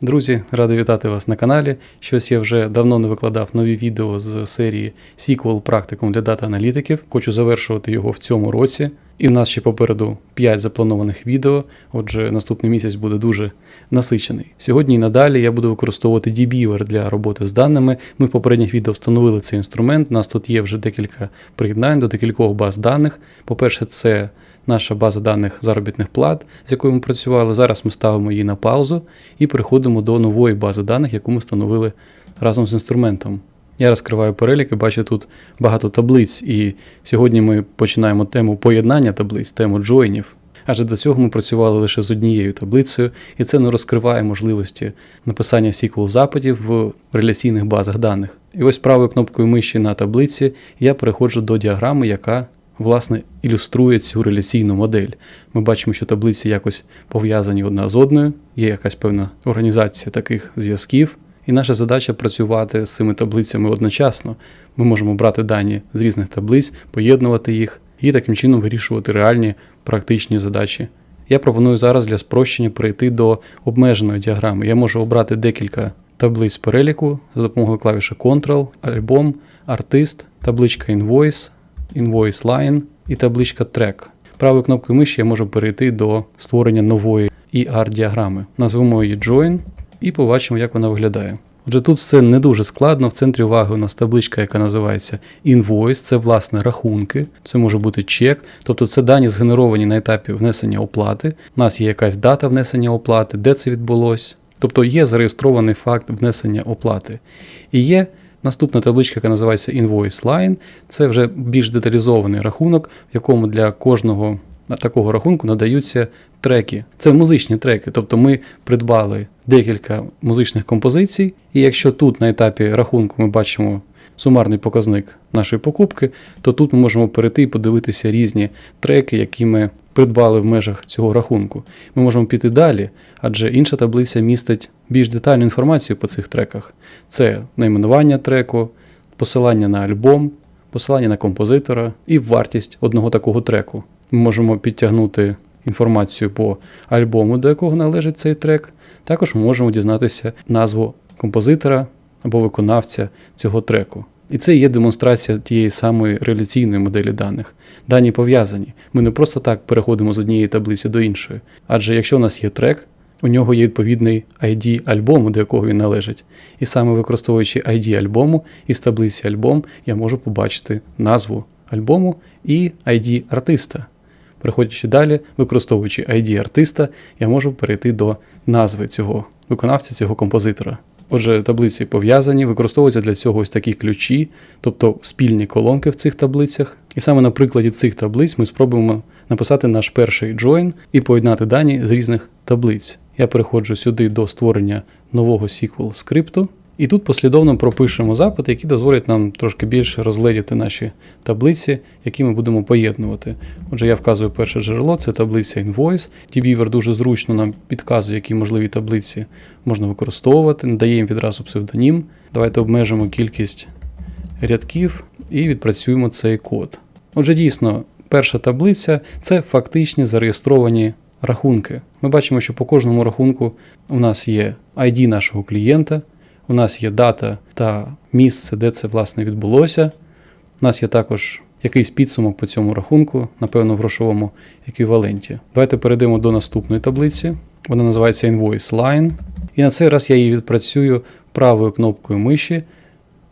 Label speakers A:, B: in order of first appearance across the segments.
A: Друзі, радий вітати вас на каналі. Щось я вже давно не викладав нові відео з серії Sequel практикум для дата-аналітиків. Хочу завершувати його в цьому році. І в нас ще попереду 5 запланованих відео. Отже, наступний місяць буде дуже насичений. Сьогодні і надалі я буду використовувати dbeaver для роботи з даними. Ми в попередніх відео встановили цей інструмент. У нас тут є вже декілька приєднань до декількох баз даних. По-перше, це наша база даних заробітних плат, з якою ми працювали. Зараз ми ставимо її на паузу і переходимо до нової бази даних, яку ми встановили разом з інструментом. Я розкриваю перелік і бачу тут багато таблиць, і сьогодні ми починаємо тему поєднання таблиць, тему джойнів. Адже до цього ми працювали лише з однією таблицею, і це не розкриває можливості написання SQL запитів в реляційних базах даних. І ось правою кнопкою миші на таблиці я переходжу до діаграми, яка власне ілюструє цю реляційну модель. Ми бачимо, що таблиці якось пов'язані одна з одною, є якась певна організація таких зв'язків. І наша задача працювати з цими таблицями одночасно. Ми можемо брати дані з різних таблиць, поєднувати їх і таким чином вирішувати реальні практичні задачі. Я пропоную зараз для спрощення перейти до обмеженої діаграми. Я можу обрати декілька таблиць переліку за допомогою клавіші Ctrl, альбом, артист, табличка Invoice, Invoice Line і табличка Track. Правою кнопкою миші я можу перейти до створення нової ER-діаграми. Назвемо її Join і побачимо, як вона виглядає. Отже, тут все не дуже складно. В центрі уваги у нас табличка, яка називається Invoice, це власне рахунки, це може бути чек, тобто це дані згенеровані на етапі внесення оплати. У нас є якась дата внесення оплати, де це відбулось. Тобто є зареєстрований факт внесення оплати. І є наступна табличка, яка називається Invoice Line. Це вже більш деталізований рахунок, в якому для кожного такого рахунку надаються треки. Це музичні треки. Тобто ми придбали декілька музичних композицій, і якщо тут на етапі рахунку ми бачимо сумарний показник нашої покупки, то тут ми можемо перейти і подивитися різні треки, які ми придбали в межах цього рахунку. Ми можемо піти далі, адже інша таблиця містить більш детальну інформацію по цих треках. Це найменування треку, посилання на альбом, посилання на композитора і вартість одного такого треку. Ми можемо підтягнути інформацію по альбому, до якого належить цей трек. Також ми можемо дізнатися назву композитора або виконавця цього треку. І це є демонстрація тієї самої реляційної моделі даних. Дані пов'язані. Ми не просто так переходимо з однієї таблиці до іншої. Адже якщо у нас є трек, у нього є відповідний ID альбому, до якого він належить. І саме використовуючи ID альбому із таблиці альбом, я можу побачити назву альбому і ID артиста. Переходячи далі, використовуючи ID артиста, я можу перейти до назви цього виконавця, цього композитора. Отже, таблиці пов'язані, використовуються для цього ось такі ключі, тобто спільні колонки в цих таблицях. І саме на прикладі цих таблиць ми спробуємо написати наш перший join і поєднати дані з різних таблиць. Я переходжу сюди до створення нового SQL скрипту. І тут послідовно пропишемо запити, які дозволять нам трошки більше розгледіти наші таблиці, які ми будемо поєднувати. Отже, я вказую перше джерело, це таблиця Invoice. dbeaver дуже зручно нам підказує, які можливі таблиці можна використовувати, надає їм відразу псевдонім. Давайте обмежимо кількість рядків і відпрацюємо цей код. Отже, дійсно, перша таблиця це фактичні зареєстровані рахунки. Ми бачимо, що по кожному рахунку у нас є ID нашого клієнта. У нас є дата та місце, де це власне відбулося. У нас є також якийсь підсумок по цьому рахунку, напевно, в грошовому еквіваленті. Давайте перейдемо до наступної таблиці. Вона називається Invoice Line. І на цей раз я її відпрацюю правою кнопкою миші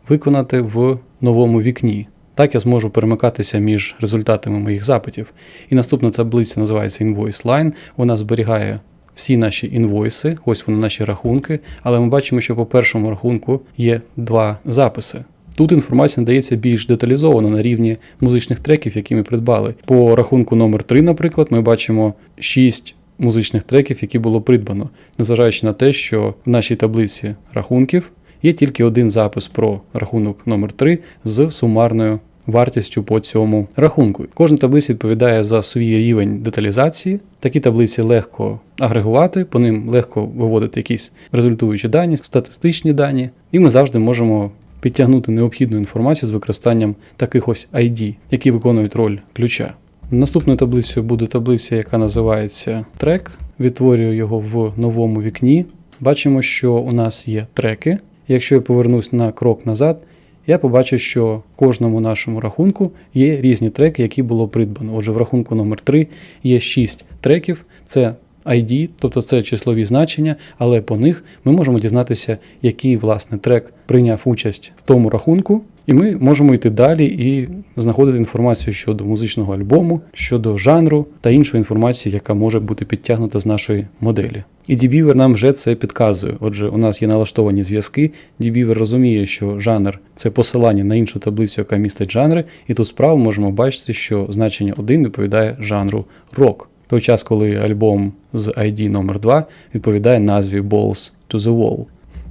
A: виконати в новому вікні. Так я зможу перемикатися між результатами моїх запитів. І наступна таблиця називається Invoice Line. Вона зберігає всі наші інвойси, ось вони наші рахунки, але ми бачимо, що по першому рахунку є два записи. Тут інформація надається більш деталізовано на рівні музичних треків, які ми придбали. По рахунку номер 3 наприклад, ми бачимо 6 музичних треків, які було придбано, незважаючи на те, що в нашій таблиці рахунків є тільки один запис про рахунок номер 3 з сумарною вартістю по цьому рахунку. Кожна таблиця відповідає за свій рівень деталізації. Такі таблиці легко агрегувати, по ним легко виводити якісь результуючі дані, статистичні дані, і ми завжди можемо підтягнути необхідну інформацію з використанням таких ось ID, які виконують роль ключа. Наступною таблицею буде таблиця, яка називається трек. Відтворюю його в новому вікні. бачимо, що у нас є треки. Якщо я повернусь на крок назад, я побачу, що в кожному нашому рахунку є різні треки, які було придбано. Отже, в рахунку номер 3 є 6 треків. Це ID, тобто це числові значення, але по них ми можемо дізнатися, який власне трек прийняв участь в тому рахунку, і ми можемо йти далі і знаходити інформацію щодо музичного альбому, щодо жанру та іншої інформації, яка може бути підтягнута з нашої моделі. І dbeaver нам вже це підказує. Отже, у нас є налаштовані зв'язки. dbeaver розуміє, що жанр це посилання на іншу таблицю, яка містить жанри, і тут справа можемо бачити, що значення 1 відповідає жанру рок. В той час, коли альбом з ID номер 2 відповідає назві Balls to the Wall.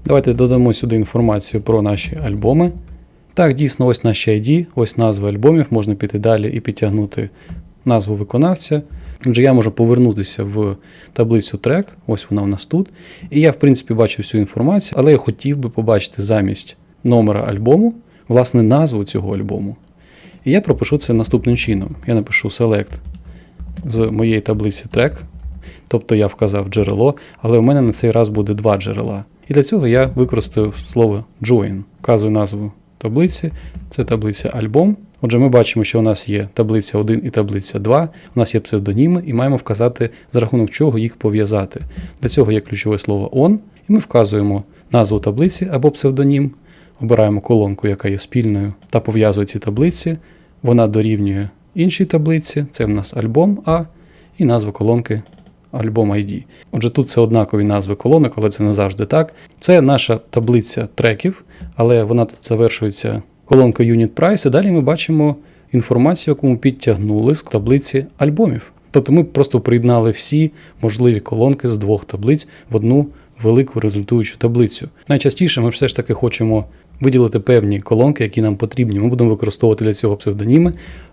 A: Давайте додамо сюди інформацію про наші альбоми. Так, дійсно, ось наші ID, ось назви альбомів, можна піти далі і підтягнути назву виконавця. Отже, я можу повернутися в таблицю трек, ось вона у нас тут. І я, в принципі, бачу всю інформацію, але я хотів би побачити замість номера альбому, власне, назву цього альбому. І я пропишу це наступним чином. Я напишу select з моєї таблиці трек, тобто я вказав джерело, але у мене на цей раз буде два джерела. І для цього я використаю слово join, вказую назву таблиці, це таблиця альбом. Отже, ми бачимо, що у нас є таблиця 1 і таблиця 2, у нас є псевдоніми, і маємо вказати, за рахунок чого їх пов'язати. Для цього є ключове слово on, і ми вказуємо назву таблиці або псевдонім, обираємо колонку, яка є спільною, та пов'язує ці таблиці. Вона дорівнює іншій таблиці, це в нас альбом А, і назва колонки альбом ID. Отже, тут це однакові назви колонок, але це не завжди так. Це наша таблиця треків, але вона тут завершується колонкою Unit Price, і далі ми бачимо інформацію, яку ми підтягнули з таблиці альбомів. Тобто ми просто приєднали всі можливі колонки з двох таблиць в одну велику результуючу таблицю. Найчастіше ми все ж таки хочемо виділити певні колонки, які нам потрібні. Ми будемо використовувати для цього псевдоніми.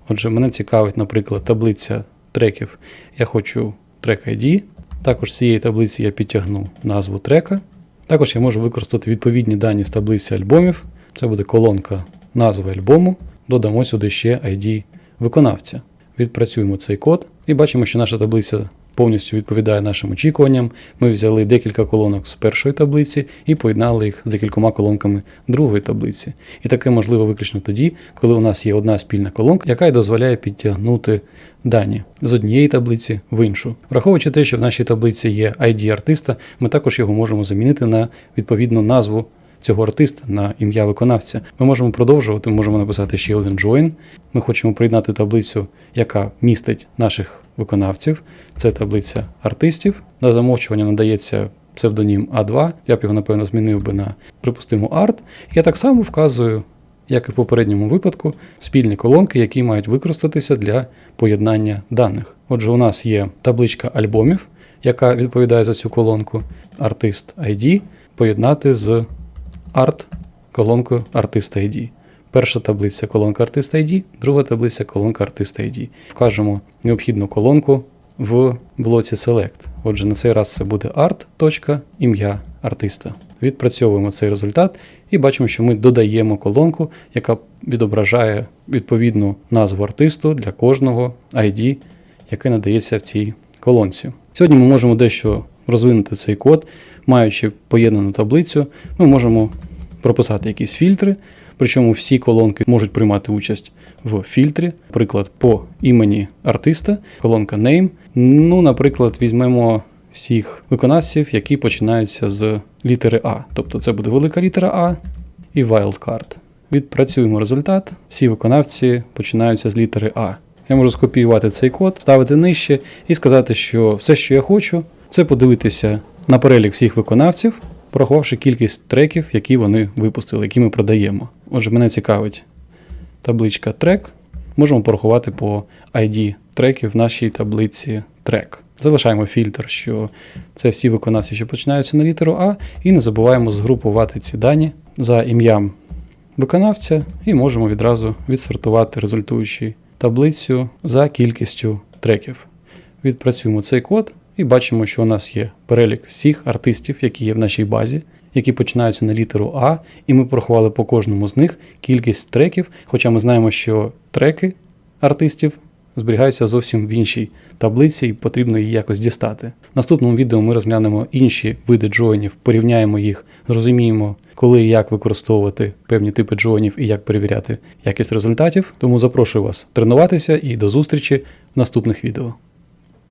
A: Отже, мене цікавить, наприклад, таблиця треків. Я хочу трек ID. Також з цієї таблиці я підтягну назву трека. Також я можу використати відповідні дані з таблиці альбомів. Це буде колонка назви альбому. Додамо сюди ще ID виконавця. Відпрацюємо цей код і бачимо, що наша таблиця повністю відповідає нашим очікуванням. Ми взяли декілька колонок з першої таблиці і поєднали їх з декількома колонками другої таблиці. І таке можливо виключно тоді, коли у нас є одна спільна колонка, яка й дозволяє підтягнути дані з однієї таблиці в іншу. Враховуючи те, що в нашій таблиці є ID артиста, ми також його можемо замінити на відповідну назву. Цього артиста на ім'я виконавця. Ми можемо продовжувати, ми можемо написати ще один join. Ми хочемо приєднати таблицю, яка містить наших виконавців. Це таблиця артистів. На замовчування надається псевдонім А2. Я б його, напевно, змінив би на, припустимо, арт. Я так само вказую, як і в попередньому випадку, спільні колонки, які мають використатися для поєднання даних. Отже, у нас є табличка альбомів, яка відповідає за цю колонку, артист ID, поєднати з арт колонкою артист ID. Перша таблиця колонка артист ID, друга таблиця колонка артист ID. Вкажемо необхідну колонку в блоці Select. Отже, на цей раз це буде art. ім'я артиста. Відпрацьовуємо цей результат і бачимо, що ми додаємо колонку, яка відображає відповідну назву артисту для кожного ID, яке надається в цій колонці. Сьогодні ми можемо дещо розвинути цей код, маючи поєднану таблицю, ми можемо прописати якісь фільтри. Причому всі колонки можуть приймати участь в фільтрі, наприклад, по імені артиста, колонка Name. Ну, наприклад, візьмемо всіх виконавців, які починаються з літери А. Тобто це буде велика літера А і wildcard. Відпрацюємо результат. Всі виконавці починаються з літери А. Я можу скопіювати цей код, ставити нижче і сказати, що все, що я хочу, це подивитися на перелік всіх виконавців, порахувавши кількість треків, які вони випустили, які ми продаємо. Отже, мене цікавить табличка трек. Можемо порахувати по ID треків в нашій таблиці трек. Залишаємо фільтр, що це всі виконавці, що починаються на літеру А, і не забуваємо згрупувати ці дані за ім'ям виконавця, і можемо відразу відсортувати результуючу таблицю за кількістю треків. Відпрацюємо цей код і бачимо, що у нас є перелік всіх артистів, які є в нашій базі, які починаються на літеру А, і ми порахували по кожному з них кількість треків, хоча ми знаємо, що треки артистів зберігається зовсім в іншій таблиці і потрібно її якось дістати. В наступному відео ми розглянемо інші види джойнів, порівняємо їх, зрозуміємо, коли і як використовувати певні типи джойнів і як перевіряти якість результатів. Тому запрошую вас тренуватися і до зустрічі в наступних відео.